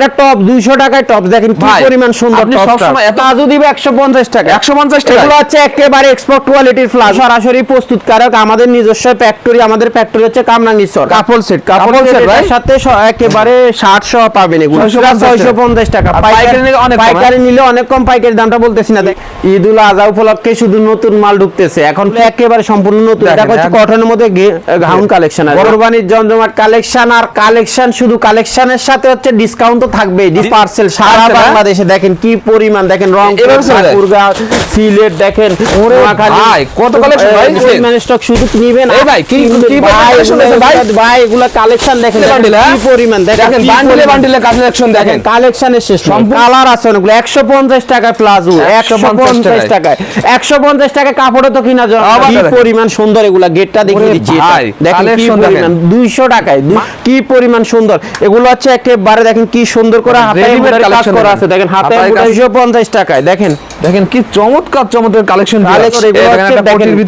এটা টপ 200 টাকায় টপ দেখেন কি পরিমাণ সুন্দর আপনি সবসময় এত- কাজু দিবে 150 টাকা। 150 টাকা এগুলো হচ্ছে একেবারে এক্সপোর্ট কোয়ালিটির ফ্লাস সরাসরি প্রস্তুতকারক আমাদের নিজস্ব ফ্যাক্টরি আমাদের ফ্যাক্টরি হচ্ছে কামরাঙ্গীরচর কাপড় সেট কাপড় সেট ভাই? সাথে একেবারে 60 সহ পাবেন এগুলো। 650 650 টাকা। পাইকারি নিলে অনেক কম, হ্যাঁ? পাইকারি নিলে অনেক কম। পাইকারি দামটা বলতেছি না দেখ। ঈদ উল উপলক্ষে শুধু নতুন মাল ঢুকতেছে। এখন একেবারে সম্পূর্ণ নতুন। এটা হচ্ছে কটনের মধ্যে গাউন কালেকশন কোরবানির জমজমাট কালেকশন আর কালেকশন শুধু কালেকশনের সাথে হচ্ছে ডিসকাউন্ট তো থাকবেই পার্সেল সারা হ্যাঁ? বাংলাদেশে দেখেন কি পরিমাণ দেখেন রং এভাবে চলে যায়? সিলেট দেখেন ওরে ভাই, কত collection ভাই। পরিমাণ stock শুধু নিবেন এই ভাই, কি- কি পরিমাণ ভাই, আছে ভাই? ভাই এগুলো কালেকশন দেখেন বান্ডিল, হ্যাঁ? কি পরিমাণ দেখেন কি বান্ডিলে বান্ডিলে কালেকশন দেখেন কালেকশনের শেষ কালার আছে অনেকগুলো একশো পঞ্চাশ টাকায় প্লাজো একশো 150 পঞ্চাশ টাকায়। একশো পঞ্চাশ টাকায় কাপড়ে তো কিনা যায় কি পরিমাণ সুন্দর এগুলা গেটটা দেখিয়ে দিচ্ছি। ভাই, দেখেন কি পরিমাণ দুইশো টাকায় কি পরিমাণ সুন্দর। এগুলো হচ্ছে একেবারে দেখেন কি সুন্দর করে হাতে কাজ করা আছে। দেখেন হাতে হাতায় কাজ- দুইশো পঞ্চাশ টাকায় দেখেন। দেখেন কি চমৎকার চমৎকার কালেকশন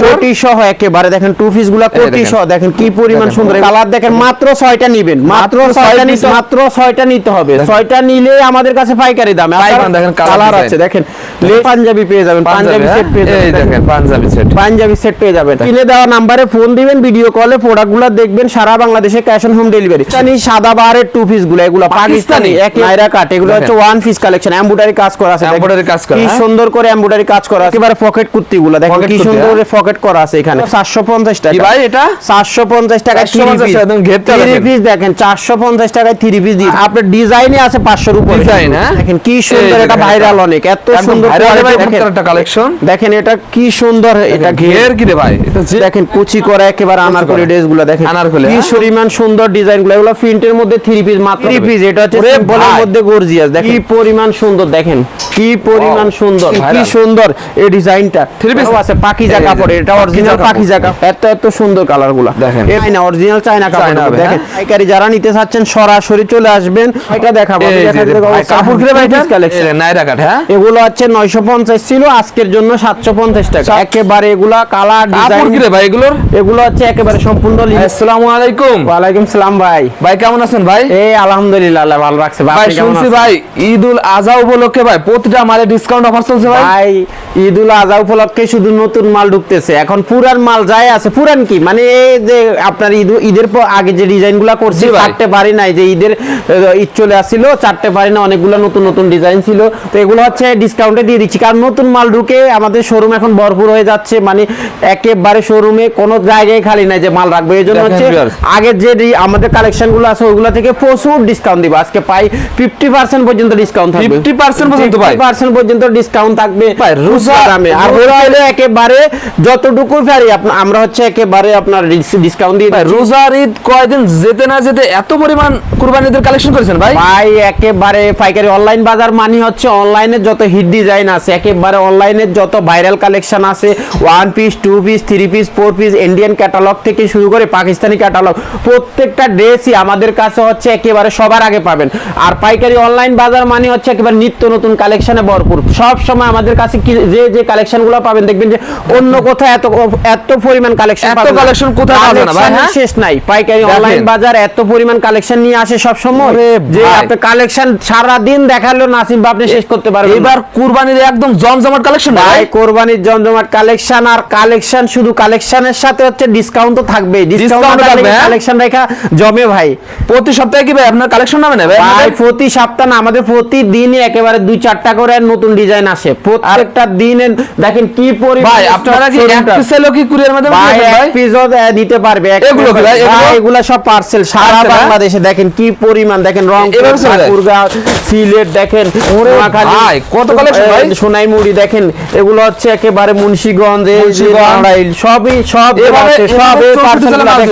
কোটি সহ একেবারে। দেখেন টু পিসগুলা কোটি সহ দেখেন কি পরিমাণ সুন্দর। কালার দেখেন মাত্র ছয়টা নিবেন মাত্র ছয়টা নিতে মাত্র। ছয়টা নিতে হবে। ছয়টা নিলে আমাদের কাছে পাইকারি দামে। দেখেন, কালার আছে দেখেন। লে পাঞ্জাবি পেয়ে যাবেন পাঞ্জাবি সেট পেয়ে হ্যাঁ? এই যাবেন দেখেন পাঞ্জাবি সেট পাঞ্জাবি সেট পেয়ে যাবেন। কিনে দেওয়া নাম্বারে ফোন দিবেন ভিডিও কলে প্রোডাক্টগুলো দেখবেন সারা বাংলাদেশে cash on home delivery Pakistani সাদা বাহারের টু পিসগুলো এগুলো পাকিস্তানি? এক নাইরা কাট এগুলো। হচ্ছে ওয়ান পিস কালেকশন এমব্রয়ডারি কাজ করা আছে দেখেন। কাজ করা, কি হ্যাঁ? সুন্দর করে এমব্রয়ডারি কাজ করা আছে। এবারে পকেট কুর্তি গুলো দেখেন কি সুন্দর হ্যাঁ? করে পকেট করা আছে এখানে। 750 টাকা। কি ভাই এটা? 750 টাকা 750 একদম ঘেরটা থ্রি দেখেন। পিস দেখেন 450 টাকায় থ্রি পিস দিই আপনার ডিজাইনে আছে 500 এর উপরে। Design, হ্যাঁ? দেখেন কি সুন্দর এটা। ভাইরাল অনেক এত সুন্দর quality ভাই। একটা collection। দেখেন এটা কি সুন্দর এটা ঘের। কি রে ভাই? এটা দেখেন কুচি করা একেবারে আনারকলি করা। ড্রেসগুলো দেখেন। আনারকলি, কি হ্যাঁ? পরিমাণ সুন্দর ডিজাইনগুলো এগুলো প্রিন্টের মধ্যে থ্রি পিস মাত্র থ্রি পিস এটা হচ্ছে সিম্পলের মধ্যে গর্জিয়াস দেখেন। কি পরিমাণ সুন্দর দেখেন। কি পরিমাণ সুন্দর। কি সুন্দর এই ডিজাইনটা। Three piece? আছে পাকিজা কাপড় এটা অরিজিনাল পাকিজা কাপড়। এত এত সুন্দর কালার দেখেন। এই না অরিজিনাল চায়না কাপড় দেখেন হ্যাঁ? পাইকারি যারা নিতে চাচ্ছেন সরাসরি চলে আসবেন। এটা দেখাবো। এই আমি যে, দেখাতে যে, দেখাবো। ভাই, কাপড় কি ভাই কালেকশন নাইরা কাট হ্যাঁ? এগুলো হচ্ছে নয়শো পঞ্চাশ ছিল আজকের জন্য সাতশো পঞ্চাশ টাকা। একেবারে এগুলা কালার ডিজাইন ভাই এগুলোর? এগুলো হচ্ছে একেবারে সম্পূর্ণ। আসসালামু আলাইকুম। সালাম ভাই। ভাই কেমন আছেন ভাই? এই আলহামদুলিল্লাহ আল্লাহ ভালো রাখছে। ভাই শুনছি ভাই ঈদ উল আজহা উপলক্ষে ভাই প্রতিটা মালে ডিসকাউন্ট অফার চলছে ভাই? ভাই ঈদ উল আজহা উপলক্ষে শুধু নতুন মাল ঢুকতেছে। এখন পুরান মাল যায় আছে পুরান কি? মানে এই যে আপনার ঈদ ঈদের পর আগে যে করছি চারটে পারি নাই যে ঈদের ঈদ চলে আসছিল চারটে পারি না অনেকগুলো নতুন নতুন ডিজাইন ছিল। তো এগুলো হচ্ছে ডিসকাউন্টে দিয়ে দিচ্ছি। কারণ নতুন মাল ঢুকে আমাদের শোরুম এখন ভরপুর হয়ে যাচ্ছে। মানে একেবারে শোরুমে কোনো জায়গায় খালি নাই যে মাল রাখব। এই জন্য হচ্ছে। আগের যে আমাদের কালেকশনগুলো আছে ওইগুলো থেকে প্রচুর ডিসকাউন্ট দিব। আজকে পাই ফিফটি পার্সেন্ট পর্যন্ত ডিসকাউন্ট থাকবে। 50% পর্যন্ত ভাই? পার্সেন্ট পর্যন্ত ডিসকাউন্ট থাকবে। রোজা দামে আর রোজা- হলে একেবারে যতটুকু পারি আমরা হচ্ছে একেবারে আপনার ডিসকাউন্ট দিয়ে রোজার ঈদ কয়দিন যেতে না যেতে এত পরিমাণ কুরবানিদের কালেকশন করেছেন ভাই? ভাই একেবারে পাইকারি অনলাইন বাজার মানি হচ্ছে অনলাইনে যত হিট ডিজাইন আছে একেবারে অনলাইনে যত ভাইরাল কালেকশন আছে one piece two piece three piece four piece Indian catalogue থেকে শুরু করে পাকিস্তানি ক্যাটালগ প্রত্যেকটা ড্রেসই আমাদের কাছে হচ্ছে একেবারে সবার আগে পাবেন। আর পাইকারি অনলাইন বাজার মানে হচ্ছে একেবারে নিত্য নতুন কালেকশনে ভরপুর। সব সময় আমাদের কাছে কি- যে যে কালেকশনগুলো পাবেন দেখবেন যে অন্য কোথাও এত এত পরিমাণ কালেকশন এত collection কোথাও যায় না ভাই, হ্যাঁ? শেষ নাই। পাইকারি অনলাইন বাজার এত পরিমাণ কালেকশন নিয়ে আসে সব সময় যে আপনি কালেকশন সারা দিন দেখাল নাসিম বা আপনি শেষ করতে পারবেন এবার কুরবানির একদম জমজমাট কালেকশন ভাই কোরবানির জমজমাট কালেকশন আর কালেকশন শুধু কালেকশনের সাথে হচ্ছে ডিসকাউন্ট তো Discount ডিসকাউন্ট থাকবে? কালেকশন রেখা জমে ভাই। প্রতি সপ্তাহে কি ভাই আপনার কালেকশন নামে না ভাই? ভাই প্রতি সপ্তাহ না আমাদের প্রতিদিনই একেবারে দুই চারটা করে নতুন ডিজাইন আসে। প্রত্যেকটা দিনে দেখেন কি পরিমাণ ভাই আপনারা কি এক showroom-টা। পিস চাইলেও কি কুরিয়ার মাধ্যমে ভাই এক পিসও দিতে পারবে এগুলো ভাই? এগুলো? সব পার্সেল সারা? বাংলাদেশে দেখেন কি পরিমাণ দেখেন রং এভাবে চলে যায়? ঠাকুরগাঁও সিলেট দেখেন ভাই, কত collection ভাই? সোনাইমুড়ি দেখেন এগুলো হচ্ছে একেবারে মুন্সিগঞ্জ। নারাইল, সবই সব দেখেন?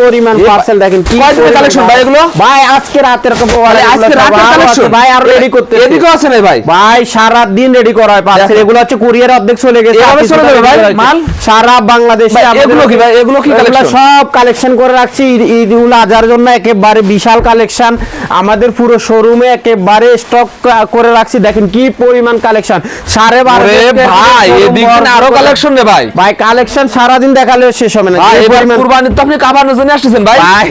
পরিমাণ পার্সেল দেখেন কি ভাই এগুলো? ভাই আজকে রাতের ভাই, আজকে রাতের কালেকশন ভাই আর রেডি করতে আছে না ভাই ভাই সারা দিন রেডি করা হয় পার্সেল এগুলো হচ্ছে কুরিয়ার অর্ধেক চলে গেছে। এভাবে চলে যাবে ভাই, মাল? সারা বাংলাদেশে আমাদের- এগুলো কি ভাই? এগুলো কি এগুলো সব কালেকশন করে রাখছি। ঈদ- ঈদ উল আজহার জন্য একেবারে বিশাল কালেকশন আমাদের পুরো শোরুমে একেবারে স্টক করে রাখছি। দেখেন কি পরিমাণ কালেকশন সাড়ে বারো ভাই এদিকে আরও কালেকশন রে ভাই। ভাই কালেকশন সারাদিন দেখালেও শেষ হবে না। কুরবানির তো আপনি কাবানোর জন্য আসতেছেন ভাই। ভাই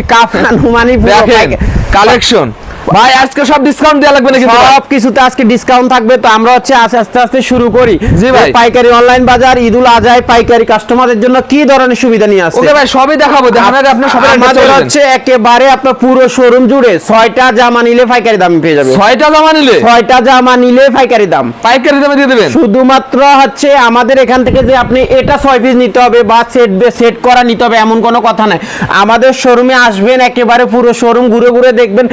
পুরো দেখেন কালেকশন ভাই আজকে সব ডিসকাউন্ট দেওয়া লাগবে নাকি সব কিছুতে আজকে ডিসকাউন্ট থাকবে তো আমরা হচ্ছে আস্তে আস্তে শুরু করি। জি ভাই। পাইকারি অনলাইন বাজার ঈদুল আজহায় পাইকারি কাস্টমারদের জন্য কি ধরনের সুবিধা নিয়ে আসছে? ওকে ভাই সবই দেখাবো। দেখানোর আগে আপনি সবাই আমাদের হচ্ছে একেবারে আপনার পুরো শোরুম জুড়ে ছয়টা জামা নিলে পাইকারি দাম পেয়ে যাবে। ছয়টা জমা নিলে? ছয়টা জামা নিলে পাইকারি দাম। পাইকারি দামে দিয়ে দেবেন? শুধুমাত্র হচ্ছে আমাদের এখান থেকে যে আপনি এটা ছয় পিস নিতে হবে বা সেট সেট করা নিতে হবে এমন কোনো কথা নাই। আমাদের শোরুমে আসবেন একেবারে পুরো শোরুম ঘুরে ঘুরে দেখবেন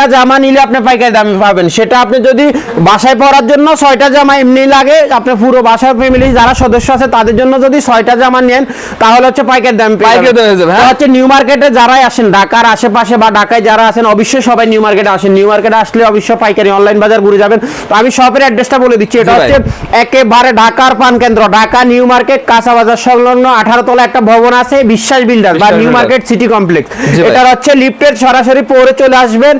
ছয়টা জামা নিলে আপনি পাইকারি দামে পাবেন। সেটা আপনি যদি বাসায় পরার জন্য ছয়টা জামা এমনি লাগে আপনি পুরো বাসায় ফ্যামিলি যারা সদস্য আছে তাদের জন্য যদি ছয়টা জামা নেন তাহলে হচ্ছে পাইকারি দাম পাইকারি দামে যাবে, হ্যাঁ? হচ্ছে নিউ মার্কেটে যারাই আসেন ঢাকার আশেপাশে বা ঢাকায় যারা আছেন অবশ্যই সবাই নিউ মার্কেটে আসেন। নিউ মার্কেটে আসলে অবশ্যই পাইকারি অনলাইন বাজার ঘুরে যাবেন। তো আমি শপের অ্যাড্রেসটা বলে দিচ্ছি। এটা হচ্ছে একেবারে ঢাকার পান কেন্দ্র ঢাকা নিউ মার্কেট কাঁচা বাজার সংলগ্ন আঠারো তলা একটা ভবন আছে বিশ্বাস বিল্ডার বা নিউ মার্কেট সিটি কমপ্লেক্স। এটার হচ্ছে লিফটের সরাসরি পরে চলে আসবেন।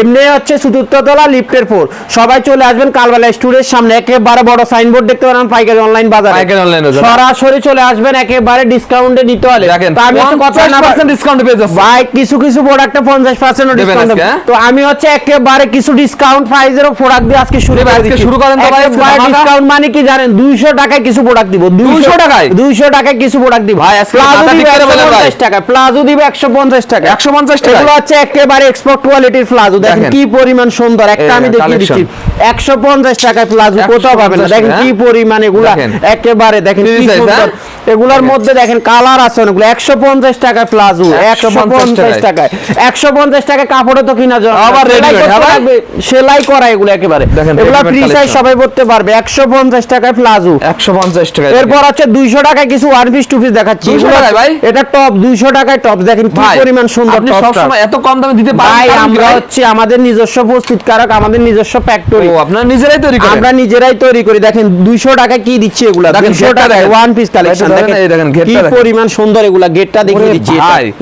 এমনি হচ্ছে চতুর্থ লিফটের পর সবাই চলে আসবেন কালবেলা স্টুডের সামনে। একেবারে বড় সাইনবোর্ড দেখতে পারেন পাইকারি অনলাইন বাজার। পাইকারি বাজার। সরাসরি চলে আসবেন একেবারে ডিসকাউন্টে নিতে হলে। আমি কথা না 50% ডিসকাউন্ট পেয়ে যাচ্ছে ভাই কিছু কিছু প্রোডাক্টে পঞ্চাশ পার্সেন্ট দেবেন ডিসকাউন্ট আজকে? তো আমি হচ্ছে একেবারে কিছু ডিসকাউন্ট প্রাইজের প্রোডাক্ট দিয়ে আজকে শুরু আজকে শুরু করেন তো ভাই, ডিসকাউন্ট মানে কি জানেন? 200 টাকায় কিছু প্রোডাক্ট দিব। 200 টাকায়? 200 টাকায় কিছু প্রোডাক্ট দিব। ভাই, আজকে প্লাজো দিব ঠিক করে বলেন ভাই। 150 টাকা প্লাজো দিব 150 টাকা 150 টাকা এগুলো হচ্ছে একেবারে এক্সপোর্ট কোয়ালিটির প্লাজো দেখেন দেখেন। কি পরিমাণ সুন্দর একটা আমি দেখিয়ে দিচ্ছি। 150 টাকায় প্লাজো কোথাও পাবেন না। দেখেন কি পরিমাণ এগুলা। একেবারে দেখেন কি সুন্দর। হ্যাঁ? এগুলার মধ্যে দেখেন কালার আছে অনেকগুলো। 150 টাকায় প্লাজো 150 150 টাকায়। 150 টাকায় কাপড়ে তো কিনা যায় আবার সেলাই ready-made, করতে হ্যাঁ সেলাই করা এগুলো একেবারে। এগুলো ফ্রি সাইজ সবাই পড়তে পারবে। 150 টাকায় প্লাজো 150 টাকা এরপর হচ্ছে 200 টাকায় কিছু ওয়ান পিস টু পিস দেখাচ্ছি। 200 টাকায় ভাই? এটা টপ 200 টাকায় টপ দেখেন কি পরিমাণ সুন্দর আপনি টপটা সবসময় এত কম দামে দিতে পারেন? ভাই আমরা হচ্ছে আমাদের নিজস্ব প্রস্তুতকারক আমাদের নিজস্ব ফ্যাক্টরি ও আপনারা নিজেরাই তৈরি করেন? আমরা নিজেরাই তৈরি করি। দেখেন 200 টাকা কি দিচ্ছি এগুলা? 200 ঘেরটা টাকায় ওয়ান পিস কালেকশন এই দেখেন এই দেখেন, কি দেখেন। পরিমাণ সুন্দর এগুলা গেটটা দেখিয়ে দিচ্ছি।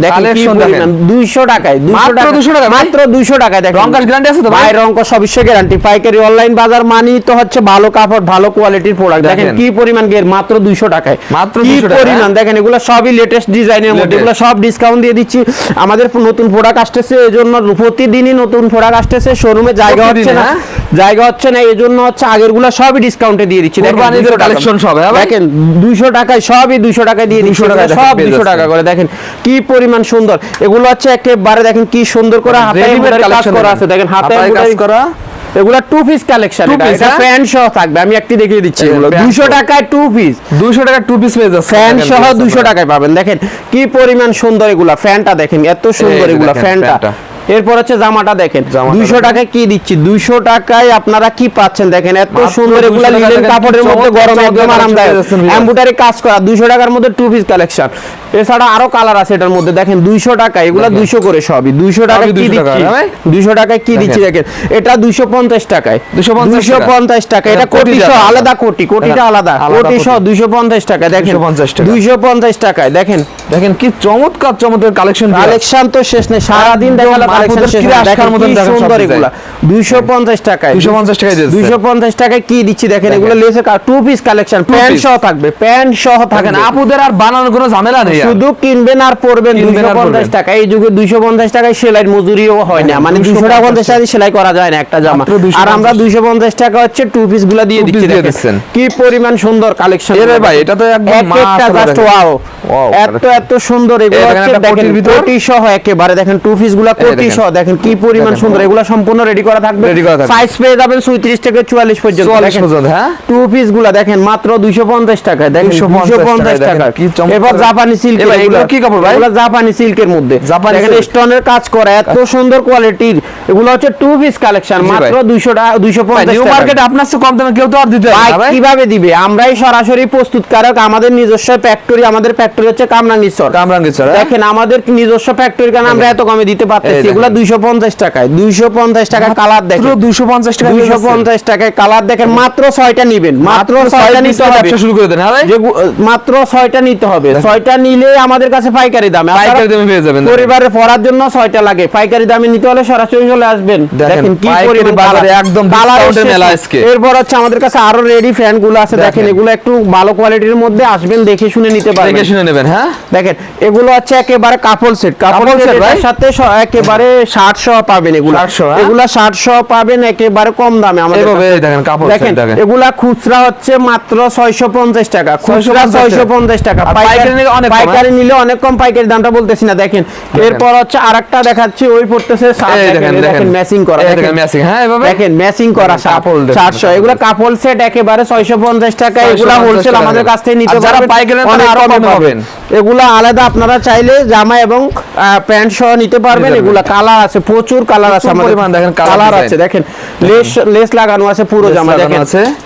দেখেন কি পরিমাণ? 200 টাকায় 200 টাকা মাত্র 200 টাকা মাত্র 200 টাকায় দেখেন। রং কাজ গ্যারান্টি আছে তো ভাই? ভাই রং সবিশ্ব গ্যারান্টি পাইকারি অনলাইন বাজার মানি তো হচ্ছে ভালো কাপড় ভালো কোয়ালিটির প্রোডাক্ট দেখেন। কি পরিমাণ গের মাত্র 200 টাকায়। মাত্র 200 টাকা, পরিমাণ? হ্যাঁ? দেখেন এগুলা সবই লেটেস্ট ডিজাইনের মধ্যে। এগুলা সব ডিসকাউন্ট দিয়ে দিচ্ছি। আমাদের নতুন প্রোডাক্ট আসতেছে এজন্য প্রতিদিনই নতুন প্রোডাক্ট আসতেছে শোরুমে জায়গা হচ্ছে না। হ্যাঁ? জায়গা হচ্ছে না এই জন্য হচ্ছে আগেরগুলা সবই ডিসকাউন্টে দিয়ে দিচ্ছি। দেখেন, 200 সব, হ্যাঁ দেখেন দুইশো টাকায় সবই দুইশো টাকায় দিয়ে দিচ্ছি। 200 সব দুইশো। টাকা করে। দেখেন কি পরিমাণ সুন্দর। এগুলো হচ্ছে একেবারে দেখেন কি সুন্দর করে হাতে কাজ করা আছে। দেখেন হাতে কাজ করা। এগুলো টু পিস কালেকশন এটা? প্যান্ট সহ থাকবে। আমি একটি দেখিয়ে দিচ্ছি এগুলো pant দুইশো সহ। টাকায় টু পিস 200 টাকা টু পিস পেয়ে যাচ্ছে ফ্যান সহ পেয়ে যাচ্ছে দুইশো আপনারা। টাকায় পাবেন। দেখেন কি পরিমাণ সুন্দর এগুলা। ফ্যানটা দেখেন এত সুন্দর এগুলা ফ্যানটা। এরপর হচ্ছে জামাটা দেখেন। দুইশো টাকায় কি দিচ্ছি? দুইশো টাকায় আপনারা কি পাচ্ছেন দেখেন? এত সুন্দর এগুলা লিলেন কাপড়ের মধ্যে গরম একদম আরামদায়ক। এম্বুটারি কাজ করা দুইশো টাকার মধ্যে টু পিস কালেকশন এছাড়া আরও কালার আছে এটার মধ্যে। দেখেন দুইশো টাকা এগুলা দুইশো করে সবই। দুইশো টাকা কি দিচ্ছি? হ্যাঁ? দুইশো টাকায় কি দিচ্ছি দেখেন। এটা দুইশো পঞ্চাশ টাকায়। দুইশো পঞ্চাশ টাকা। এটা কোটি সহ আলাদা কোটি কোটিটা আলাদা। আলাদা কোটি। সহ। দুইশো পঞ্চাশ টাকা দেখেন। দুইশো পঞ্চাশ টাকায় দেখেন। দেখেন কি চমৎকার চমৎকার কালেকশন কালেকশন তো শেষ নেই সারাদিন একদম সুন্দর। এগুলা। টাকায়। 250 টাকায় দিচ্ছে। দুইশো পঞ্চাশ টাকায় কি দিচ্ছি দেখেন? এগুলো লেসের টু পিস কালেকশন প্যান্ট সহ থাকবে। প্যান্ট সহ দেখেন থাকবে। আপুদের আর বানানোর কোনো ঝামেলা নেই শুধু কিনবেন আর পরবেন কিনবেন দুইশো আর পঞ্চাশ পরবেন। টাকা। এই যুগে দুইশো পঞ্চাশ টাকায় সেলাই মজুরিও হয় না। মানে 250 টাকা পঞ্চাশ টাকা। সেলাই করা যায় না একটা জামা। আর আমরা দুইশো পঞ্চাশ টাকা হচ্ছে টু পিসগুলা দিয়ে দিচ্ছি দেখেন। কি পরিমাণ সুন্দর কালেকশন এ ভাই, এটা তো একদম একটা জাস্ট ওয়াও এত এত সুন্দর এগুলো হচ্ছে দেখেন ভিতর। কোটি সহ একেবারে। দেখেন টু পিসগুলা দেখেন। সহ দেখেন কি পরিমাণ সুন্দর। এগুলো সম্পূর্ণ রেডি করা থাকবে। Ready করা থাকবে। সাইজ পেয়ে যাবেন 37 থেকে 44 পর্যন্ত। 44 পর্যন্ত, হ্যাঁ? টু পিসগুলা দেখেন মাত্র 250 টাকায়। দেখেন 250 250 টাকায় টাকা দেখেন, এবার জাপানি সিল্ক এগুলো কি কাপড় ভাই? জাপানি সিল্কের মধ্যে। জাপানি স্টোনের কাজ করা এত সুন্দর কোয়ালিটির এগুলো হচ্ছে টু পিস কালেকশন মাত্র 200 টাকা 250 নিউ টাকা মার্কেটে আপনার চেয়ে কম দামে কেউ তো আর দিতে পারবে ভাই কীভাবে দিবে? আমরাই সরাসরি প্রস্তুতকারক আমাদের নিজস্ব ফ্যাক্টরি আমাদের ফ্যাক্টরি হচ্ছে কামরাঙ্গীরচর কামরাঙ্গীরচর, হ্যাঁ? দেখেন আমাদের নিজস্ব ফ্যাক্টরি কারণ আমরা এত কমে দিতে পারতেছি। এগুলো 250 টাকায় 250 টাকা কালার দেখেন। 250 টাকা দিয়ে দুইশো যাচ্ছে। পঞ্চাশ টাকায় কালার দেখেন মাত্র নিবেন মাত্র নিতে হবে। ব্যবসা শুরু করে দেন যে মাত্র নিতে হবে। নিলে আমাদের কাছে পাইকারি দামে। পাইকারি দামে পেয়ে যাবেন, পরিবারে পড়ার জন্য লাগে। পাইকারি দামে নিতে হলে সরাসরি চলে আসবেন। দেখেন, কি পরিমাণ বাজারে একদম মেলা আজকে। এরপর হচ্ছে আমাদের কাছে আরও রেডি ফ্যানগুলো আছে। দেখেন। এগুলো একটু ভালো কোয়ালিটির মধ্যে আসবেন দেখে শুনে নিতে পারবেন। দেখে শুনে নেবেন হ্যাঁ? দেখেন এগুলো হচ্ছে একেবারে কাপড় সেট কাপড় কাপড় সেটের সাথে একেবারে একেবারে ষাট সহ পাবেন এগুলা। 60 হ্যাঁ? এগুলা ষাট সহ পাবেন একেবারে কম দামে আমাদের দেখেন কাপড় দেখেন এগুলা খুচরা হচ্ছে মাত্র ছয়শো পঞ্চাশ টাকা খুচরা ছয়শো পঞ্চাশ টাকা। পাইকারি নিলে অনেক কম, হ্যাঁ? পাইকারি নিলে অনেক কম পাইকারি দামটা বলতেছি না দেখেন। এরপর হচ্ছে আরেকটা দেখাচ্ছি ওই পড়তেছে দেখেন, ম্যাচিং করা দেখেন। ম্যাচিং করা চারশো এগুলো কাপড় সেট একেবারে ছয়শো পঞ্চাশ টাকা এগুলা 650 হোলসেল আমাদের কাছ থেকে নিতে আর পারবেন পাইকারি আরও পাবেন। এগুলা আলাদা আপনারা চাইলে জামা এবং প্যান্ট সহ নিতে পারবেন। এগুলা কালার আছে প্রচুর কালার আছে আমাদের। পরিমাণ দেখেন কালার আছে দেখেন। লেস লেস লাগানো আছে পুরো জামা দেখেন।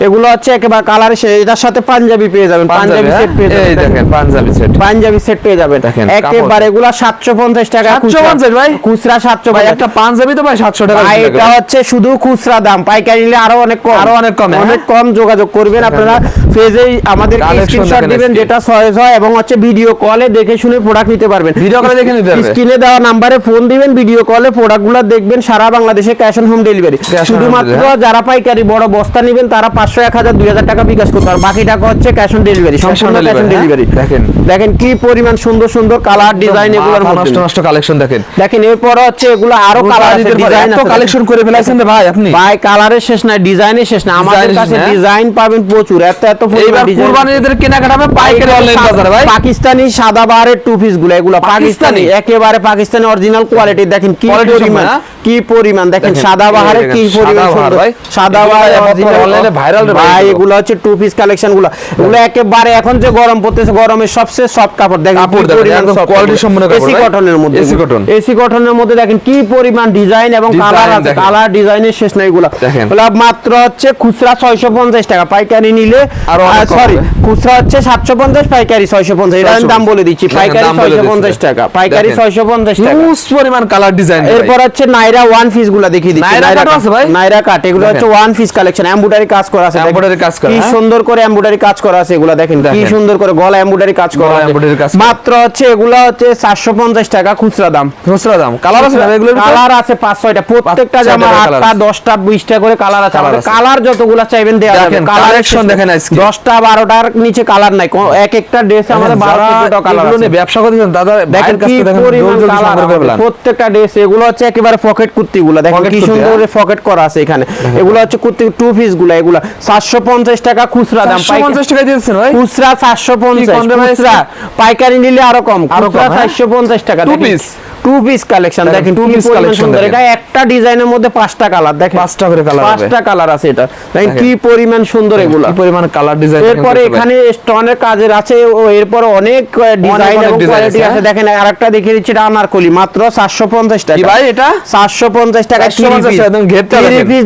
এগুলো হচ্ছে একেবারে কালার এটার সাথে পাঞ্জাবি পেয়ে যাবেন পাঞ্জাবি হ্যাঁ? সেট পেয়ে এই দেখেন। পাঞ্জাবি সেট পাঞ্জাবি সেট পেয়ে যাবেন। দেখেন, একেবারে এগুলা সাতশো পঞ্চাশ টাকা 750 ভাই? খুচরা ভাই একটা পাঞ্জাবি তো ভাই 700 টাকা ভাই এটা হচ্ছে শুধু খুচরা দাম। পাইকারি নিলে আরও অনেক কম। আরও অনেক কম অনেক কম যোগাযোগ করবেন। আপনারা পেজেই আমাদের স্ক্রিনশট দিবেন যেটা চয়েস হয় এবং হচ্ছে ভিডিও কলে দেখে শুনে প্রোডাক্ট নিতে পারবেন। ভিডিও এ দেখে নিতে পারবে? স্ক্রিনে দেওয়া নাম্বারে ফোন দিবেন ভিডিও কলে প্রোডাক্টগুলো দেখবেন সারা বাংলাদেশে ক্যাশ অন হোম ডেলিভারি শুধুমাত্র যারা পাইকারি বড় বস্তা নেবেন তারা পাঁচশো এক হাজার দুই হাজার টাকা বিকাশ করতে পারবে। বাকি টাকা হচ্ছে ক্যাশ অন ডেলিভারি সম্পূর্ণ ক্যাশ অন হ্যাঁ? ডেলিভারি দেখেন। দেখেন কি পরিমাণ সুন্দর সুন্দর কালার ডিজাইন এগুলোর নষ্ট নষ্ট কালেকশন দেখেন। দেখেন এরপর হচ্ছে এগুলো আরও কালার ডিজাইন আছে কালেকশন করে ফেলাইছেন রে ভাই আপনি। ভাই কালারের শেষ নাই ডিজাইনের শেষ না আমাদের কাছে ডিজাইন পাবেন প্রচুর এত এত এইবার design কুরবানি ঈদের কেনাকাটা হবে পাইকারি অনলাইন বাজারে ভাই। পাকিস্তানি সাদা বাহারের টু পিসগুলো এগুলো পাকিস্তানি? পাকিস্তানি? একেবারে পাকিস্তানি অরিজিনাল কোয়ালিটি দেখেন কি পরিমাণ হ্যাঁ? কি পরিমাণ দেখেন দেখেন, সাদা দেখেন, কি পরিমাণ। সাদা বাহার viral রে ভাই এগুলো। হচ্ছে টু পিস কালেকশনগুলো এগুলো একেবারে এখন যে গরম পড়তেছে গরমের সবচেয়ে সফট কাপড়। দেখেন দেখেন, সম্পন্ন কাপড়, এসি কটনের মধ্যে। AC cotton। এসি কটনের মধ্যে দেখেন কি পরিমাণ ডিজাইন এবং কালার আছে। কালার ডিজাইনের শেষ নাই এগুলো। দেখেন। মাত্র হচ্ছে খুচরা ছয়শো পঞ্চাশ টাকা। পাইকারি নিলে আরও সরি খুচরা হচ্ছে সাতশো পঞ্চাশ পাইকারি ছয়শো পঞ্চাশ। এটা আমি দাম বলে দিচ্ছি। পাইকারি দাম বলে ছয়শো দিচ্ছি। পঞ্চাশ টাকা। পাইকারি দেখেন। ছয়শো পঞ্চাশ টাকা। পরিমাণ কালার ডিজাইন এরপর হচ্ছে নাইরা ওয়ান পিসগুলা দেখিয়ে দিচ্ছি। নায়রা কাটও আছে ভাই? নাইরা কাট এগুলো হচ্ছে ওয়ান পিস কালেকশন এমব্রয়ডারি কাজ করা আছে। Embroidery কাজ করা, কি হ্যাঁ? সুন্দর করে এমব্রয়ডারি কাজ করা আছে এগুলা দেখেন কি সুন্দর করে গলা এমব্রয়ডারি কাজ করা embroidery কাজ মাত্র হচ্ছে এগুলা হচ্ছে চারশো পঞ্চাশ টাকা খুচরা দাম। খুচরা দাম। কালার আছে ভিতরে? কালার আছে পাঁচ ছয়টা। প্রত্যেকটা জামা ছয়টা colour আটটা আছে। দশটা বিশটা করে কালার আছে। কালার যতগুলা চাইবেন দেওয়া যাবে। collection দেখেন আজকে। দশটা বারোটার নিচে কালার নাই। এক একটা ড্রেস আমাদের বারো যারা চোদ্দটা কালার এগুলো আছে। ব্যবসা করতেছেন দাদা দেখেন ভাইয়ের কাছ দেখেন প্রত্যেকটা ড্রেস এগুলো হচ্ছে একেবারে পকেট কুর্তি গুলো দেখেন কি সুন্দর হ্যাঁ? পকেট করা আছে এখানে। এগুলো হচ্ছে কুর্তি টু পিসগুলো এগুলো। সাতশো পঞ্চাশ টাকা খুচরা দাম 450 টাকা দিয়েছেন ভাই? খুচরা চারশো পঞ্চাশ খুচরা। পাইকারি নিলে আরও কম আরও খুচরা কম, হ্যাঁ? চারশো পঞ্চাশ টাকা piece? টু পিস কালেকশন দেখেন। এটা একটা ডিজাইনের মধ্যে পাঁচটা কালার দেখেন। পাঁচটা করে colour পাঁচটা কালার আছে এটা। দেখেন দেখেন। কি পরিমাণ সুন্দর এগুলো। কি পরিমাণ কালার ডিজাইন এরপরে এখানে স্টোনের কাজের আছে ও এরপরে অনেক ডিজাইন এবং কোয়ালিটি আছে, আছে। হ্যাঁ? দেখেন আরেকটা দেখিয়ে দিচ্ছি এটা আনারকলি মাত্র 450 টাকা। ভাই এটা? চারশো পঞ্চাশ টাকা 450 টাকা, একদম ঘেরটা দেখেন। পিস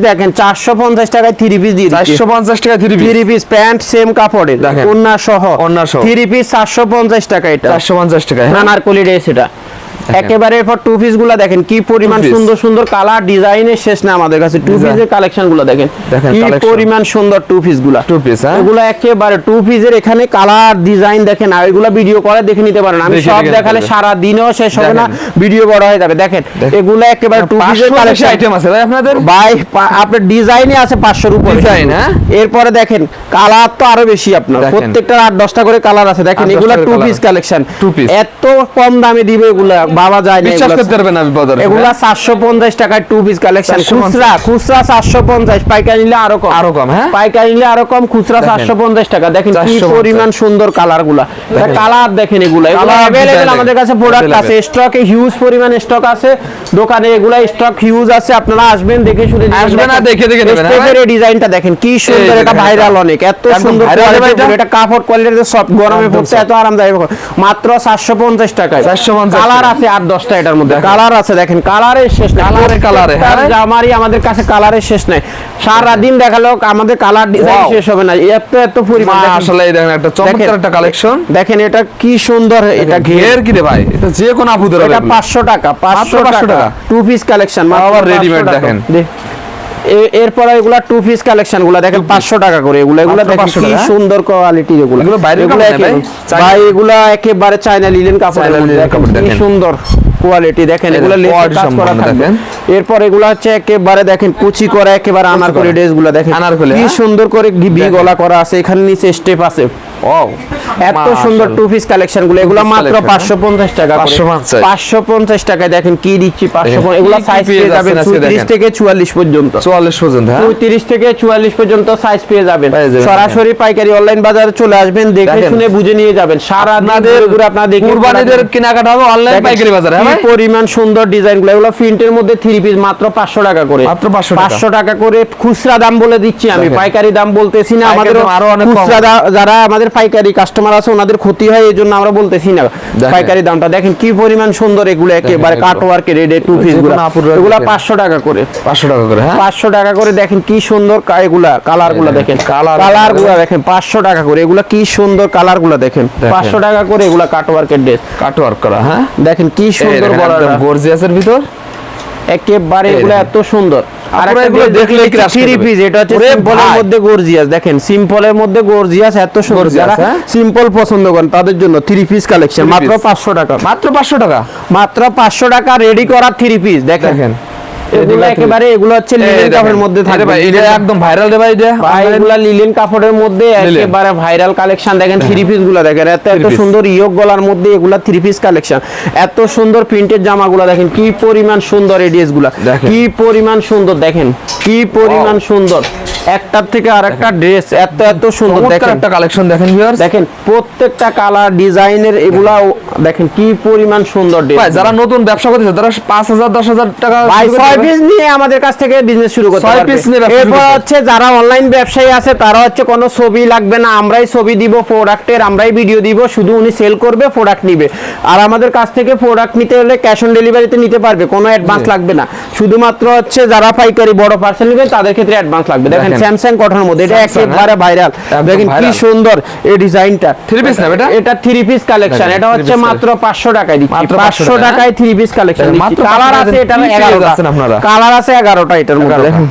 টাকায় থ্রি পিস দিয়ে দিচ্ছি। 450 টাকা three three piece pant same কাপড়ের দেখেন। ওন্না সহ। ওড়না সহ। থ্রি পিস চারশো পঞ্চাশ টাকা এটা। 450 টাকা হ্যাঁ? আনারকলি ড্রেস এটা। একেবারে এরপর টু পিসগুলা দেখেন কি পরিমাণ সুন্দর সুন্দর কালার ডিজাইনের শেষ না আমাদের কাছে। টু। পিসের কালেকশনগুলো দেখেন। কি পরিমাণ সুন্দর টু পিসগুলা। Piece, হ্যাঁ? এগুলো একেবারে টু পিসের এখানে কালার ডিজাইন দেখেন আর এগুলো ভিডিও করে দেখে নিতে পারেন। আমি সব দেখালে সারা দিনও শেষ হবে না ভিডিও বড় হয়ে যাবে। দেখেন এগুলো একেবারে টু পিসের 500 কালেকশন আইটেম আছে ভাই আপনাদের? ভাই আপনার ডিজাইনে আছে পাঁচশোর উপরে। Design, হ্যাঁ? এরপরে দেখেন কালার তো আরও বেশি আপনার। প্রত্যেকটা আট দশটা করে কালার আছে। দেখেন এগুলা two piece collection Two piece। এত কম দামে দিবে এগুলা বাবা যায় না বিশ্বাস করতে পারবেন না বিপদ এগুলা চারশো পঞ্চাশ টাকায় টু পিস কালেকশন খুচরা খুচরা চারশো পঞ্চাশ পাইকারি নিলে আরও কম। আরও কম, হ্যাঁ? পাইকারি নিলে আরও কম খুচরা দেখেন। চারশো পঞ্চাশ টাকা। দেখেন কি পরিমাণ সুন্দর কালারগুলা দেখেন। কালার দেখেন এগুলা। এগুলো design আমাদের কাছে প্রোডাক্ট আছে। স্টকে হিউজ পরিমাণ স্টক আছে। দোকানে এগুলা স্টক হিউজ আছে। আপনারা আসবেন দেখে শুনে। আসবেন আর দেখে দেখে নেবেন, হ্যাঁ ভাই? এই ডিজাইনটা দেখেন কি সুন্দর এটা ভাইরাল অনেক। এত সুন্দর এটা? কাপড় কোয়ালিটি সব গরমে পড়তে এত আরামদায়ক। মাত্র চারশো পঞ্চাশ টাকায়। 450 কালার আছে আট দশটা এটার মধ্যে কালার আছে দেখেন কালারের শেষ নাই। Colour এ colour এ, প্রত্যেকটা হ্যাঁ? জামারই আমাদের কাছে কালারের শেষ নাই। সারা দিন আমাদের কালার ডিজাইন শেষ হবে না। এত এত পরিমাণ আসলে দেখেন একটা চমৎকার একটা কালেকশন দেখেন এটা কি সুন্দর এটা ঘের। কি রে ভাই? এটা যে কোনো আপুদের এটা এগুলো। পাঁচশো টাকা 500 টাকা। টাকা। টু পিস কালেকশন আবার readymade দেখেন। এরপরে এগুলা টু পিস কালেকশনগুলা দেখেন পাঁচশো টাকা করে এগুলা এগুলা দেখেন কি সুন্দর কোয়ালিটি এগুলো। ভাই? একেবারে- চায়না- ভাই এগুলা একেবারে চায়না লিলেন কাপড় কি সুন্দর কোয়ালিটি দেখেন এগুলো কাজ করা দেখেন। এরপর এগুলো হচ্ছে একেবারে দেখেন কুচি করা একেবারে আনারকলি করা। ড্রেসগুলো দেখেন। আনারকলি, কি হ্যাঁ? সুন্দর করে ভি গলা করা আছে এখানে নিচে স্টেপ আছে। ও এত সুন্দর টু পিস এগুলো মাত্র collection, পাঁচশো পঞ্চাশ টাকা 550 পাঁচশো পঞ্চাশ। টাকায় দেখেন কি দিচ্ছি এগুলো সাইজ পেয়ে যাবেন। থেকে চুয়াল্লিশ পর্যন্ত। চুয়াল্লিশ পর্যন্ত হ্যাঁ? থেকে চুয়াল্লিশ পর্যন্ত সাইজ পেয়ে যাবেন। সরাসরি পাইকারি অনলাইন বাজারে চলে আসবেন দেখে শুনে বুঝে নিয়ে যাবেন। সারা আপনাদের আপনাদের আপনারা দেখে কুরবানিদের কেনাকাটা হবে অনলাইন পাইকারি বাজারে হ্যাঁ পরিমাণ সুন্দর ডিজাইনগুলো। এগুলো প্রিন্টের মধ্যে থ্রি পিস মাত্র পাঁচশো টাকা করে। মাত্র 500 টাকা। পাঁচশো টাকা করে খুচরা দাম বলে দিচ্ছি আমি। পাইকারি দাম বলতেছি না আমাদের আরও অনেক খুচরা যারা আমাদের পাইকারি কাস্টমার আছে ওনাদের ক্ষতি হয় এই জন্য আমরা বলতেছি না। পাইকারি দামটা দেখেন কি পরিমাণ সুন্দর এগুলো একেবারে এগুলো। কাট ওয়ার্কের রেডে টু পিসগুলো। এগুলো। পাঁচশো টাকা করে। পাঁচশো টাকা করে হ্যাঁ? পাঁচশো টাকা করে দেখেন কি সুন্দর কা- এগুলা কালারগুলা দেখেন কালারগুলা দেখেন। পাঁচশো টাকা করে এগুলা কি সুন্দর কালারগুলা দেখেন। পাঁচশো টাকা করে এগুলা কাটওয়ার্কের ড্রেস কাটওয়ার্ক করা হ্যাঁ? দেখেন কি সুন্দর গর্জিয়াসের ভিতর। একেবারে এগুলো এত সুন্দর। আর এগুলো দেখলে থ্রি পিস এটা হচ্ছে সিম্পলের মধ্যে গর্জিয়াস দেখেন সিম্পলের মধ্যে গর্জিয়াস এত সুন্দর। যারা হ্যাঁ? সিম্পল পছন্দ করেন তাদের জন্য থ্রি পিস কালেকশন মাত্র piece। পাঁচশো টাকা। মাত্র পাঁচশো টাকা? মাত্র পাঁচশো টাকা রেডি করা থ্রি পিস দেখেন। এগুলো একেবারে এগুলো হচ্ছে লিলেন কাপড়ের মধ্যে আরে ভাই এটা একদম ভাইরাল রে ভাই এটা ভাই এগুলা লিলেন কাপড়ের মধ্যে একেবারে ভাইরাল কালেকশন দেখেন থ্রি পিসগুলা দেখেন এত এত সুন্দর ইয়োগ গলার মধ্যে এগুলা থ্রি পিস কালেকশন এত সুন্দর প্রিন্টের জামাগুলা দেখেন কি পরিমাণ সুন্দর এডিএসগুলা। কি পরিমাণ সুন্দর দেখেন কি পরিমাণ সুন্দর। একটার থেকে আরেকটা ড্রেস এত এত সুন্দর চমৎকার দেখেন। একটা কালেকশন দেখেন ভিউয়ার্স দেখেন প্রত্যেকটা কালার ডিজাইনের এগুলা দেখেন কি পরিমাণ সুন্দর ড্রেস ভাই যারা নতুন ব্যবসা করতেছে তারা পাঁচ হাজার দশ হাজার টাকা ভাই। পিস নিয়ে আমাদের কাছ থেকে বিজনেস শুরু করতে পারবে। এরপর হচ্ছে যারা অনলাইন ব্যবসায়ী আছে তারা হচ্ছে কোনো ছবি লাগবে না আমরাই ছবি দিব প্রোডাক্টের আমরাই ভিডিও দিব শুধু উনি সেল করবে প্রোডাক্ট নিবে। আর আমাদের কাছ থেকে প্রোডাক্ট নিতে হলে ক্যাশ অন ডেলিভারিতে নিতে পারবে কোনো অ্যাডভান্স লাগবে না। শুধুমাত্র হচ্ছে যারা পাইকারি বড় পার্সেল নেবে তাদের ক্ষেত্রে অ্যাডভান্স লাগবে। দেখেন। স্যামসাং কটনের মধ্যে এটা একেবারে ভাইরাল দেখেন কি সুন্দর এই ডিজাইনটা Three piece না এটা? এটা থ্রি পিস কালেকশন এটা হচ্ছে মাত্র পাঁচশো টাকায় দিচ্ছি। 500 পাঁচশো টাকায় থ্রি পিস কালেকশন কালার আছে এটা কি পেয়ে এগারোটা যাচ্ছেন আপনারা? কালার আছে এগারোটা এটার মধ্যে 11টা। দেখেন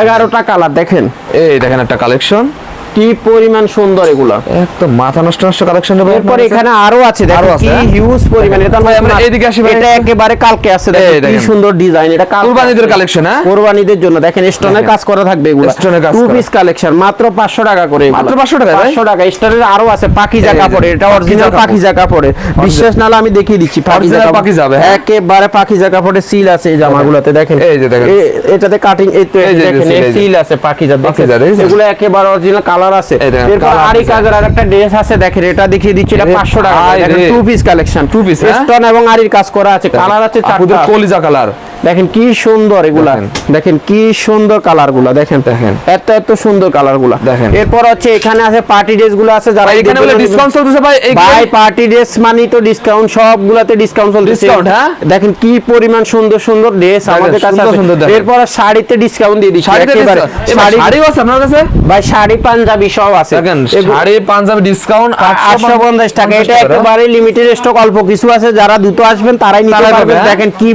এগারোটা কালার দেখেন এই দেখেন একটা কালেকশন কি পরিমাণ সুন্দর এগুলা একদম মাথা নষ্ট নষ্ট কালেকশন এরপর এখানে আরও আছে আছে, কি হ্যাঁ? হিউজ পরিমাণ এটা আমরা এইদিকে আসি। এটা একেবারে কালকে আছে এই কি সুন্দর ডিজাইন এটা কুরবানিদের collection, হ্যাঁ? কুরবানিদের জন্য দেখেন স্টোনের কাজ করা থাকবে এগুলো এর কাজ টু পিস কালেকশন মাত্র 500 টাকা করে এগুলা। মাত্র 500 টাকায় ভাই? 500 টাকা স্টোনের আরও আছে পাকিজা কাপড়ে এটা অরিজিনাল পাকিজা কাপড়ে বিশ্বাস নালে আমি দেখিয়ে দিচ্ছি পাকিজা কাপড় পাকিজা হবে, হ্যাঁ? একেবারে পাকিজা কাপড়ে সিল আছে এই জামাগুলোতে দেখেন এই যে দেখেন। এটাতে কাটিং এই তো দেখেন সিল আছে পাকিজা দেখেন? এগুলো একেবারে অরিজিনাল কালার আছে। এই এরপর আরি আছে। কাজের আরেকটা ড্রেস আছে দেখেন এটা দেখিয়ে দিচ্ছি এটা 500 টাকা। এটা two piece collection two piece? Stone এবং আরির কাজ করা আছে কালার আছে চারটা। কলিজা কালার। দেখেন কি সুন্দর এগুলা দেখেন। কি সুন্দর কালারগুলা দেখেন দেখেন। এত এত সুন্দর কালারগুলা দেখেন। এরপর হচ্ছে এখানে আছে পার্টি ড্রেসগুলো আছে যারা এখানে বলে ডিসকাউন্ট চলতেছে ভাই ভাই পার্টি ড্রেস মানে তো ডিসকাউন্ট সবগুলাতে ডিসকাউন্ট চলতেছে Discount, হ্যাঁ? দেখেন কি পরিমাণ সুন্দর সুন্দর ড্রেস আমাদের কাছে আছে। এরপর শাড়িতে ডিসকাউন্ট দিয়ে দিচ্ছি শাড়িতে একেবারে শাড়ি আছে আপনার কাছে ভাই শাড়ি পাঞ্জাবি সব আছে দেখেন শাড়ি পাঞ্জাবি ডিসকাউন্ট আটশো পঞ্চাশ টাকা এটা একেবারে লিমিটেড স্টক অল্প কিছু আছে যারা দ্রুত আসবেন তারাই নিতে পারবেন হ্যাঁ? দেখেন কি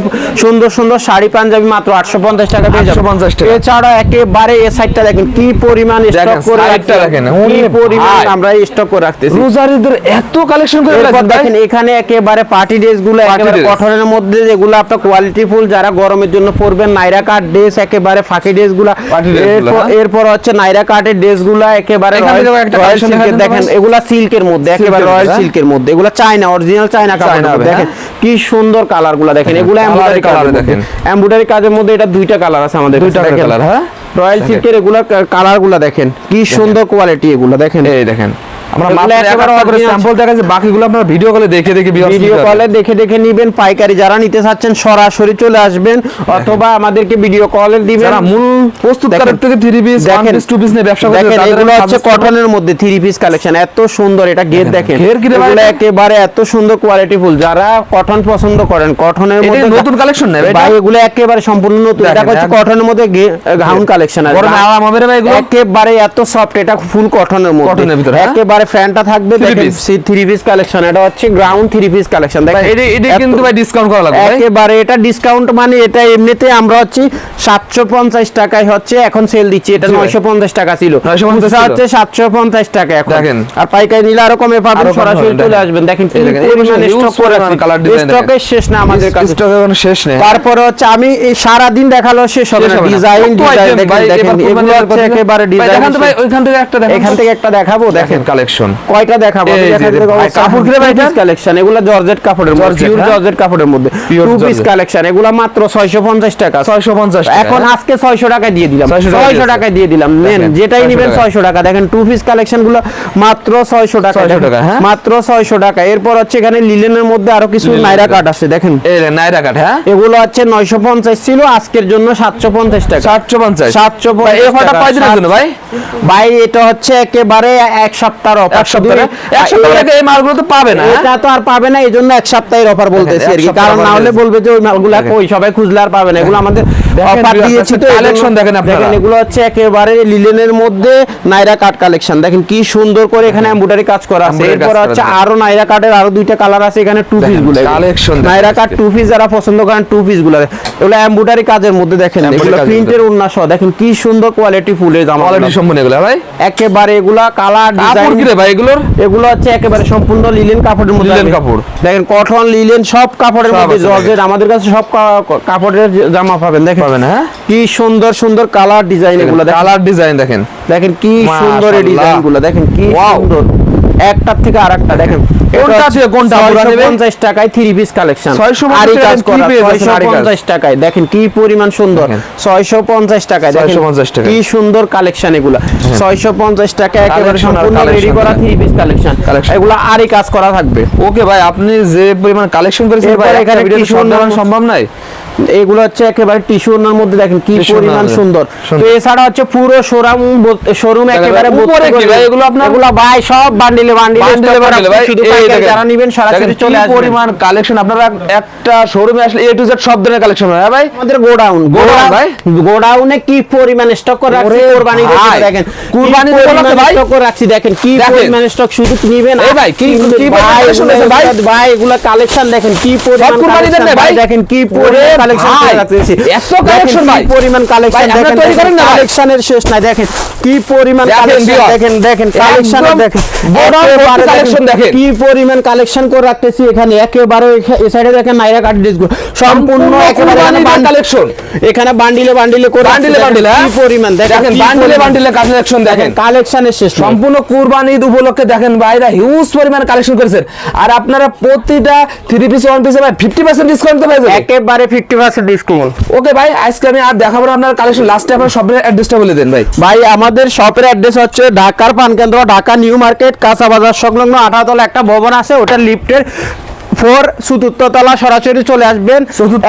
সুন্দর সুন্দর শাড়ি পাঞ্জাবি মাত্র আটশো পঞ্চাশ টাকা পেয়ে যাবেন 850 টাকা। এছাড়া একেবারে এই সাইডটা দেখেন কি পরিমাণ স্টক করে টা দেখেন, কি পরিমাণ আমরা স্টক করে রাখতেছি রোজারিদের এত কালেকশন করে রাখছেন দেখেন এখানে একেবারে পার্টি ড্রেসগুলো একেবারে কটনের মধ্যে যেগুলো আপনার কোয়ালিটি ফুল যারা গরমের জন্য পরবেন নাইরা কাট ড্রেস একেবারে ফাঁকি ড্রেসগুলা এরপর- হ্যাঁ? হচ্ছে নাইরা কাটের ড্রেসগুলা একেবারে দেখান। এগুলা সিল্কের মধ্যে একেবারে রয়্যাল সিল্কের মধ্যে এগুলা চায়না অরিজিনাল চায়না কাপড় দেখেন? কি সুন্দর কালারগুলা দেখেন এগুলা এমব্রয়ডারি কালার দেখেন। এমব্রয়ডারি কাজের মধ্যে এটা দুইটা কালার আছে আমাদের দুইটা কালার হ্যাঁ? রয়্যাল সিল্কের এগুলা কালারগুলা দেখেন কি সুন্দর কোয়ালিটি এগুলা দেখেন। এই দেখেন। আমরা মাত্র একটা করে স্যাম্পল দেখাচ্ছি। বাকিগুলো আপনারা ভিডিও কলে দেখে দেখে ভিডিও কলে দেখে দেখে নিবেন পাইকারি যারা নিতে চাচ্ছেন সরাসরি চলে আসবেন অথবা আমাদেরকে ভিডিও কলে দিবেন। যারা মূল প্রস্তুতকারক থেকে three piece one piece two piece নিয়ে ব্যবসা করতে দেখেন এগুলো হচ্ছে কটনের মধ্যে থ্রি পিস কালেকশন এত সুন্দর এটা গেট দেখেন ঘের কি রে ভাই? এগুলো একেবারে এত সুন্দর কোয়ালিটি ফুল। যারা কটন পছন্দ করেন কটনের মধ্যে নতুন কালেকশন নেবে ভাই এগুলো একেবারে সম্পূর্ণ নতুন। এটা হচ্ছে কটনের মধ্যে গাউন কালেকশন আছে একেবারে এত সফট এটা ফুল কটনের মধ্যে। কটনের হ্যাঁ? ফ্যানটা থাকবে থ্রি পিস কালেকশন এটা হচ্ছে গ্রাউন্ড থ্রি পিস কালেকশন দেখেন। এটা এটা কিন্তু ভাই ডিসকাউন্ট করা লাগবে একেবারে এটা ডিসকাউন্ট মানে এটা এমনিতে আমরা হচ্ছে সাতশো পঞ্চাশ টাকায় হচ্ছে এখন সেল দিচ্ছি এটা জি ভাই। নয়শো পঞ্চাশ টাকা ছিল। 950 হচ্ছে সাতশো পঞ্চাশ টাকা এখন। আর পাইকারি নিলে আরও কমে পাবেন সরাসরি চলে আসবেন। দেখেন পরিমাণ স্টক করে। স্টকের শেষ না আমাদের কাছে। স্টক এখন শেষ নেই। তারপরে হচ্ছে আমি এই সারাদিন দেখাল শেষ হবে না। ডিজাইন ডিজাইন দেখেন এগুলো একেবারে দেখান তো ভাই ওইখান থেকে একটা দেখান। এখান থেকে একটা দেখাবো দেখেন collection। কালেকশন কয়টা দেখাবো? কাপড় কিরে ভাই এটা? কালেকশন এগুলা জর্জেট কাপড়ের মধ্যে। Georgette, pure? জর্জেট কাপড়ের মধ্যে টু পিস কালেকশন এগুলা মাত্র 650 টাকা। 650 টাকা, এখন? আজকে 600 টাকায় দিয়ে দিলাম। 600 টাকা 600 দিয়েছে। টাকায় দিয়ে দিলাম। নেন যেটাই নেবেন 600 টাকা। দেখেন টু পিস কালেকশনগুলো মাত্র 600 টাকা। 600 টাকা, হ্যাঁ? মাত্র 600 টাকা। এরপর হচ্ছে এখানে লিলেনের মধ্যে আরও কিছু নাইরা কাট আছে দেখেন। এই নাইরা কাট হ্যাঁ? এগুলো হচ্ছে 950 ছিল আজকের জন্য 750 টাকা। 750 750 ভাই, এই অফারটা টাকা, কয়দিনের জন্য ভাই? ভাই এটা হচ্ছে একেবারে এক সপ্তাহের অফার সপ্তাহে? এক সপ্তাহ আগে এই মালগুলো তো পাবে না? এটা তো আর পাবে না এই এক সপ্তাহের অফার বলতেছি আর কি। কারণ না হলে বলবে যে ওই মালগুলা কই সবাই খুঁজলে আর পাবে না। এগুলো আমাদের অফার দিয়েছি তো আজকে দেখেন আপনারা। এগুলো হচ্ছে একেবারে লিলেনের মধ্যে নাইরা কাট কালেকশন দেখেন কি সুন্দর করে এখানে এমব্রয়ডারি কাজ করা আছে। এরপর হচ্ছে আরও নাইরা কাটের আরও দুইটা কালার আছে এখানে টু পিসগুলো। নাইরা কাট টু পিস যারা পছন্দ করেন টু পিসগুলো। এগুলো এমব্রয়ডারি কাজের মধ্যে দেখেন এগুলো প্রিন্টের উন্নাস দেখেন কি সুন্দর কোয়ালিটি ফুলের জামা। কোয়ালিটি সম্পূর্ণ এগুলো ভাই। একেবারে এগুলা কালার ডিজাইন রে ভাই এগুলোর? এগুলো হচ্ছে একেবারে সম্পূর্ণ লিলেন কাপড়ের মধ্যে লিলেন কাপড়। দেখেন কটন লিলেন সব কাপড়ের মধ্যে জর্জেট। আমাদের কাছে সব কাপড়ের জামা পাবেন দেখেন। পাবেন হ্যাঁ? কি সুন্দর সুন্দর কালার ডিজাইন এগুলো দেখেন কালার ডিজাইন দেখেন। দেখেন কি সুন্দর এই ডিজাইনগুলো ডিজাইনগুলো দেখেন কি সুন্দর। একটার থেকে আরেকটা দেখেন। কোনটা থেকে কোনটা পুরা নেবে? পঞ্চাশ টাকায় থ্রি পিস কালেকশন 650 আরি কাজ করা three piece আছে, ছয়শো আরি কাজ। পঞ্চাশ টাকায়। দেখেন কি পরিমাণ সুন্দর। দেখেন। ছয়শো পঞ্চাশ টাকায়। দেখেন 650 টাকায়। কি সুন্দর কালেকশন এগুলা। ছয়শো পঞ্চাশ টাকা একেবারে সম্পূর্ণ রেডি করা থ্রি পিস কালেকশন Collection। আরি কাজ করা থাকবে। ওকে ভাই আপনি যে পরিমাণ কালেকশন করেছেন ভাই এখানে সম্ভব নাই? এগুলো হচ্ছে একেবারে টিস্যু ওনার মধ্যে দেখেন কি পরিমাণ সুন্দর। সুন্দর। তো এছাড়া হচ্ছে পুরো শোরুম শোরুম একেবারে উপরে কি ভাই এগুলো আপনার? এগুলো ভাই সব বান্ডিলে বান্ডিলে শুধু যারা নেবেন দেখেন চলে কি আসবেন। পরিমাণ কালেকশন আপনারা একটা শোরুমে আসলে এ টু জেড সব ধরনের কালেকশন হ্যাঁ ভাই? আমাদের গোডাউন। Godown ভাই? গোডাউনে কি পরিমাণ স্টক করে রাখছি? কোরবানি দেখেন। কুরবানি ভাই? স্টক করে রাখছি? দেখেন কি পরিমাণ স্টক শুধু নিবেন? এই ভাই, কি- কি ভাই ভাই? এগুলো কালেকশন দেখেন কি পরিমাণ কুরবানিদের collection? না ভাই? দেখেন কি পরিমাণ কালেকশন করে রাখতেছি এত collection ভাই? পরিমাণ কালেকশন দেখেন তৈরি করেন না কালেকশনের শেষ নাই দেখেন। কি পরিমাণ কালেকশন দেখেন দেখেন কালেকশন দেখেন। বড় বড় দেখেন। কি পরিমাণ কালেকশন করে রাখতেছি এখানে। একেবারে এ সাইডে দেখেন নাইরা কাট ডিসগুলো সম্পূর্ণ একেবারে কালেকশন এখানে বান্ডিলে বান্ডিলে করে বান্ডিলে দেখেন হ্যাঁ? কি পরিমাণ দেখেন দেখেন বান্ডিলে বান্ডিলে কালেকশন দেখেন। কালেকশনের শেষ সম্পূর্ণ কুরবানি ঈদ উপলক্ষে দেখেন ভাইরা হিউজ পরিমাণ কালেকশন করেছেন আর আপনারা প্রতিটা থ্রি পিস ওয়ান পিসে ভাই ফিফটি পার্সেন্ট ডিসকাউন্ট যাবেন। একেবারে ফিফটি পার্সেন্ট ডিসকাউন্ট ওকে ভাই আজকে আমি আর দেখাবো না আপনার কালেকশন লাস্টে আপনার সবের অ্যাড্রেসটা বলে দেন ভাই। ভাই আমাদের শপের অ্যাড্রেস হচ্ছে ঢাকার পানকেন্দ্র ঢাকা নিউ মার্কেট কাঁচা বাজার সংলগ্ন আঠাতলা একটা ভবন আছে। ওটা লিফটের ফোর চতুর্থ তলা সরাসরি চলে আসবেন।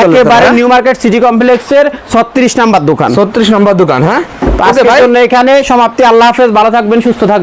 একেবারে? নিউ মার্কেট সিটি কমপ্লেক্সের ছত্রিশ নাম্বার দোকান। ছত্রিশ নম্বর দোকান হ্যাঁ? আজকের ভাই। জন্য এখানে সমাপ্তি। আল্লাহ হাফেজ ভালো থাকবেন সুস্থ থাকবেন।